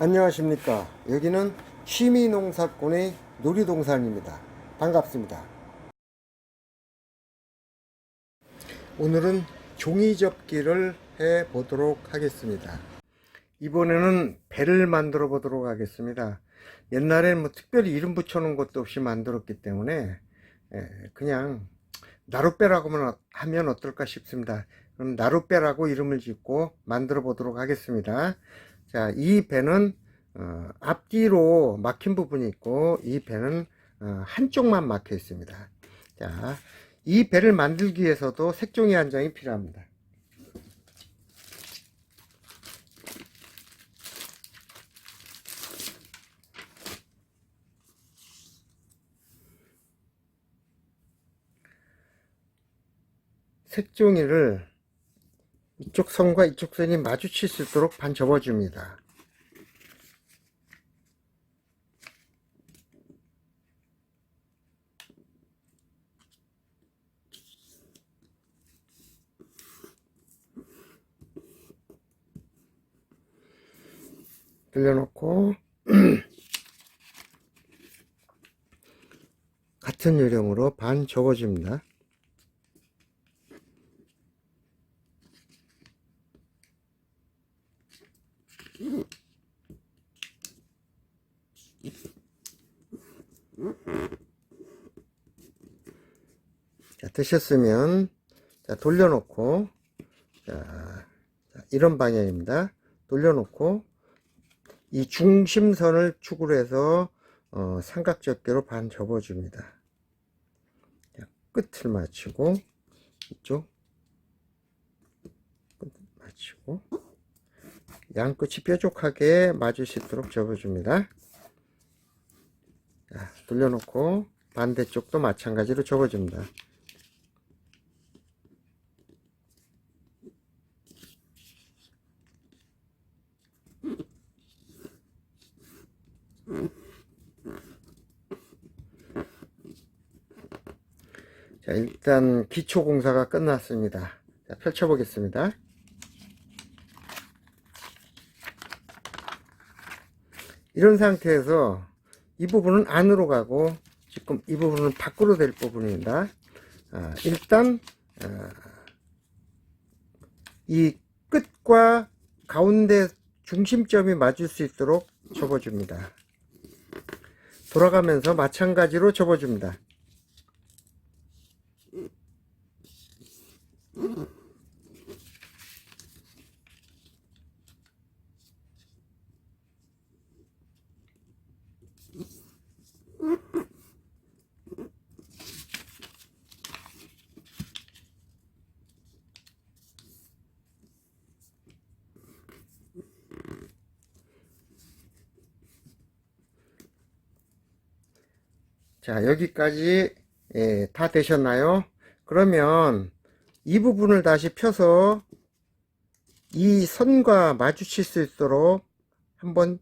안녕하십니까. 여기는 취미농사꾼의 놀이동산입니다. 반갑습니다. 오늘은 종이접기를 해 보도록 하겠습니다. 이번에는 배를 만들어 보도록 하겠습니다. 옛날에는 뭐 특별히 이름 붙여놓은 것도 없이 만들었기 때문에 예, 그냥 나룻배라고만 하면 어떨까 싶습니다. 그럼 나룻배라고 이름을 짓고 만들어 보도록 하겠습니다. 자, 이 배는 어, 앞뒤로 막힌 부분이 있고 이 배는 어, 한쪽만 막혀 있습니다. 자, 이 배를 만들기 위해서도 색종이 한 장이 필요합니다. 색종이를 이쪽 선과 이쪽 선이 마주칠 수 있도록 반 접어줍니다. 돌려놓고 같은 요령으로 반 접어줍니다. 자, 되셨으면 자, 돌려놓고 자, 자, 이런 방향입니다. 돌려놓고 이 중심선을 축으로 해서 어, 삼각접기로 반 접어줍니다. 자, 끝을 맞추고 이쪽 끝 맞추고 양 끝이 뾰족하게 맞을 수 있도록 접어줍니다. 자, 돌려놓고 반대쪽도 마찬가지로 접어줍니다. 자, 일단 기초 공사가 끝났습니다. 자, 펼쳐보겠습니다. 이런 상태에서 이 부분은 안으로 가고 지금 이 부분은 밖으로 될 부분입니다. 아, 일단 아, 이 끝과 가운데 중심점이 맞을 수 있도록 접어줍니다. 돌아가면서 마찬가지로 접어줍니다. 자, 여기까지 예, 다 되셨나요? 그러면 이 부분을 다시 펴서 이 선과 마주칠 수 있도록 한번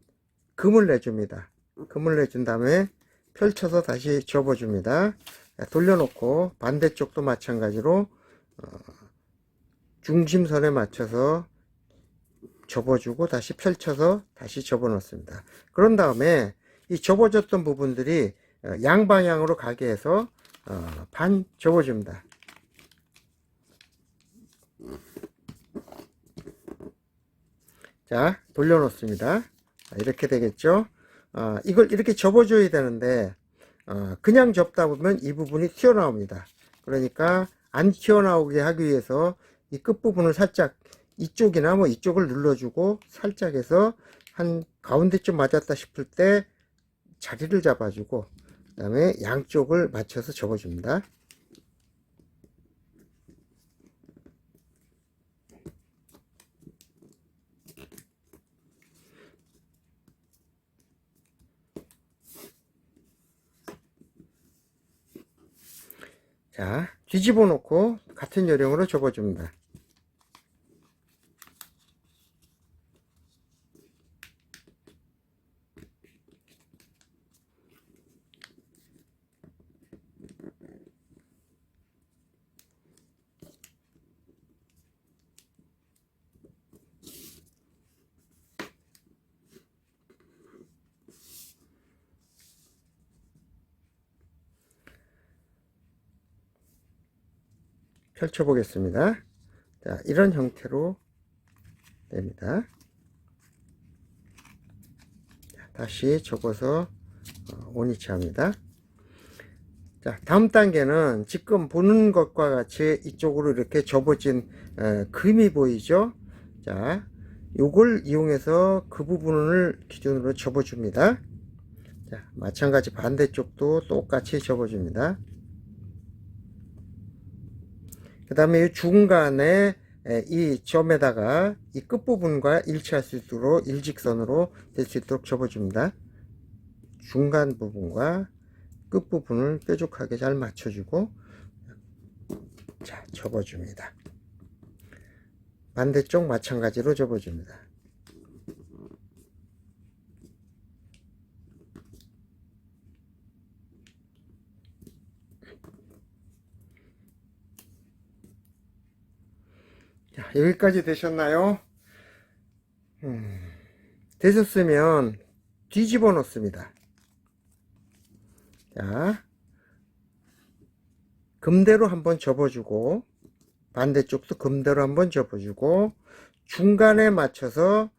금을 내줍니다. 금을 내준 다음에 펼쳐서 다시 접어줍니다. 자, 돌려놓고 반대쪽도 마찬가지로 어, 중심선에 맞춰서 접어주고 다시 펼쳐서 다시 접어놓습니다. 그런 다음에 이 접어졌던 부분들이 어, 양방향으로 가게 해서 어, 반 접어줍니다. 자, 돌려놓습니다. 이렇게 되겠죠? 어, 이걸 이렇게 접어줘야 되는데, 어, 그냥 접다 보면 이 부분이 튀어나옵니다. 그러니까 안 튀어나오게 하기 위해서 이 끝부분을 살짝 이쪽이나 뭐 이쪽을 눌러주고 살짝 해서 한 가운데쯤 맞았다 싶을 때 자리를 잡아주고 그 다음에 양쪽을 맞춰서 접어줍니다. 자, 뒤집어 놓고 같은 요령으로 접어줍니다. 펼쳐 보겠습니다. 자, 이런 형태로 됩니다. 자, 다시 접어서 어, 원위치 합니다. 자, 다음 단계는 지금 보는 것과 같이 이쪽으로 이렇게 접어진 에, 금이 보이죠? 자, 요걸 이용해서 그 부분을 기준으로 접어줍니다. 자, 마찬가지 반대쪽도 똑같이 접어줍니다. 그 다음에 이 중간에 에, 이 점에다가 이 끝부분과 일치할 수 있도록 일직선으로 될 수 있도록 접어줍니다. 중간 부분과 끝부분을 뾰족하게 잘 맞춰주고 자 접어줍니다. 반대쪽 마찬가지로 접어줍니다. 자, 여기까지 되셨나요? 음, 되셨으면 뒤집어 놓습니다. 자, 금대로 한번 접어주고, 반대쪽도 금대로 한번 접어주고, 중간에 맞춰서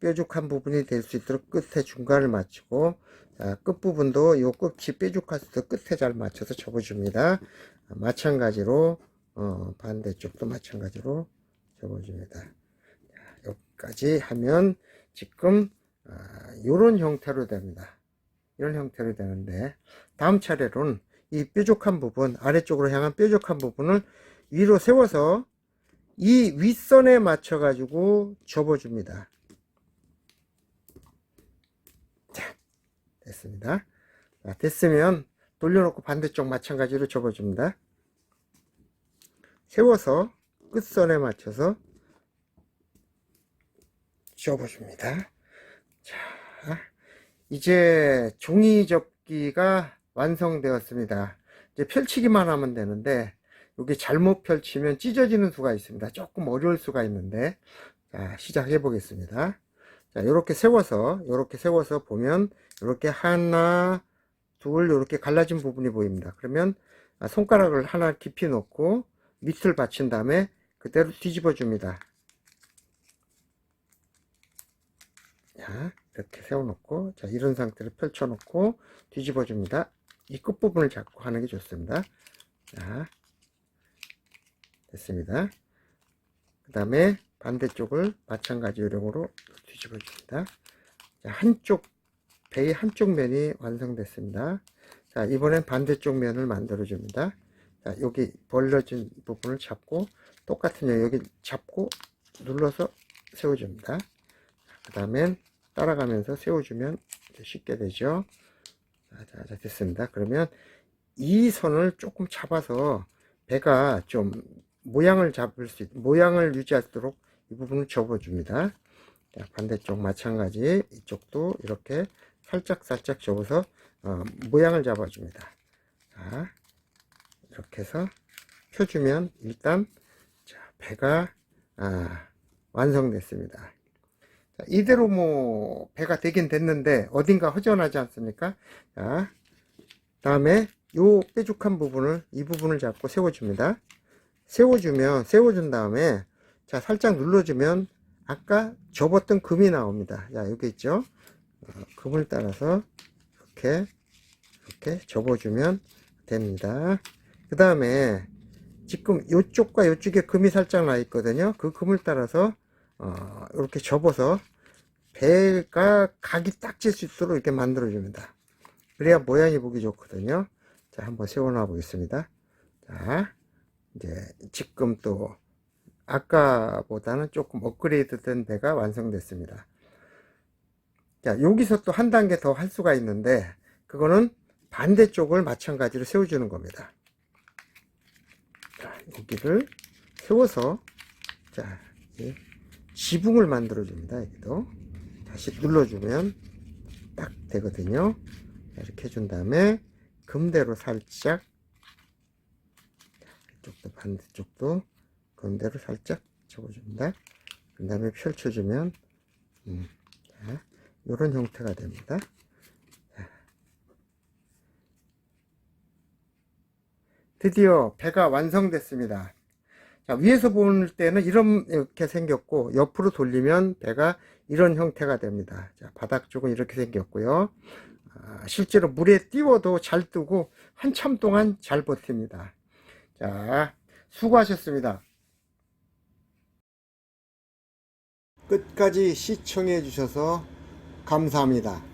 뾰족한 부분이 될 수 있도록 끝에 중간을 맞추고, 자, 끝부분도 요 끝이 뾰족할 수 있도록 끝에 잘 맞춰서 접어줍니다. 마찬가지로, 어, 반대쪽도 마찬가지로 접어줍니다. 자, 여기까지 하면 지금, 아, 요런 형태로 됩니다. 이런 형태로 되는데 다음 차례로는 이 뾰족한 부분 아래쪽으로 향한 뾰족한 부분을 위로 세워서 이 윗선에 맞춰 가지고 접어줍니다 자 됐습니다 자, 됐으면 돌려놓고 반대쪽 마찬가지로 접어줍니다 세워서 끝선에 맞춰서 접어줍니다 자 이제 종이 접기가 완성되었습니다. 이제 펼치기만 하면 되는데 여기 잘못 펼치면 찢어지는 수가 있습니다. 조금 어려울 수가 있는데 자 시작해 보겠습니다. 자 이렇게 세워서 이렇게 세워서 보면 이렇게 하나 둘 이렇게 갈라진 부분이 보입니다. 그러면 손가락을 하나 깊이 놓고 밑을 받친 다음에 그대로 뒤집어 줍니다. 자 이렇게 세워놓고 자 이런 상태로 펼쳐놓고 뒤집어 줍니다. 이 끝부분을 잡고 하는 게 좋습니다. 자 됐습니다. 그 다음에 반대쪽을 마찬가지 요령으로 뒤집어 줍니다. 자 한쪽 배의 한쪽 면이 완성됐습니다. 자 이번엔 반대쪽 면을 만들어 줍니다. 자 여기 벌려진 부분을 잡고 똑같은 요 여기 잡고 눌러서 세워줍니다 그 다음엔 따라가면서 세워주면 쉽게 되죠. 자, 자, 자, 됐습니다. 그러면 이 선을 조금 잡아서 배가 좀 모양을 잡을 수 있, 모양을 유지하도록 이 부분을 접어줍니다. 자, 반대쪽 마찬가지 이쪽도 이렇게 살짝 살짝 접어서 어, 모양을 잡아줍니다. 자, 이렇게 해서 펴주면 일단 자, 배가 아, 완성됐습니다. 자, 이대로 뭐 배가 되긴 됐는데 어딘가 허전하지 않습니까? 자, 다음에 요 뾰족한 부분을 이 부분을 잡고 세워줍니다. 세워주면 세워준 다음에 자 살짝 눌러주면 아까 접었던 금이 나옵니다. 자 여기 있죠? 어, 금을 따라서 이렇게 이렇게 접어주면 됩니다. 그 다음에 지금 이쪽과 이쪽에 금이 살짝 나 있거든요. 그 금을 따라서 어, 이렇게 접어서 배가 각이 딱 질 수 있도록 이렇게 만들어 줍니다. 그래야 모양이 보기 좋거든요. 자 한번 세워 놔 보겠습니다. 자 이제 지금 또 아까보다는 조금 업그레이드 된 배가 완성됐습니다. 자 여기서 또 한 단계 더 할 수가 있는데 그거는 반대쪽을 마찬가지로 세워주는 겁니다. 자 여기를 세워서 자 지붕을 만들어 줍니다 여기도. 다시 눌러주면 딱 되거든요. 이렇게 해준 다음에 금대로 살짝 이쪽도 반대쪽도 금대로 살짝 접어줍니다. 그 다음에 펼쳐주면 음, 자, 이런 형태가 됩니다 드디어 배가 완성됐습니다 자, 위에서 볼 때는 이렇게 생겼고, 옆으로 돌리면 배가 이런 형태가 됩니다. 자, 바닥 쪽은 이렇게 생겼고요. 아, 실제로 물에 띄워도 잘 뜨고, 한참 동안 잘 버팁니다. 자, 수고하셨습니다. 끝까지 시청해 주셔서 감사합니다.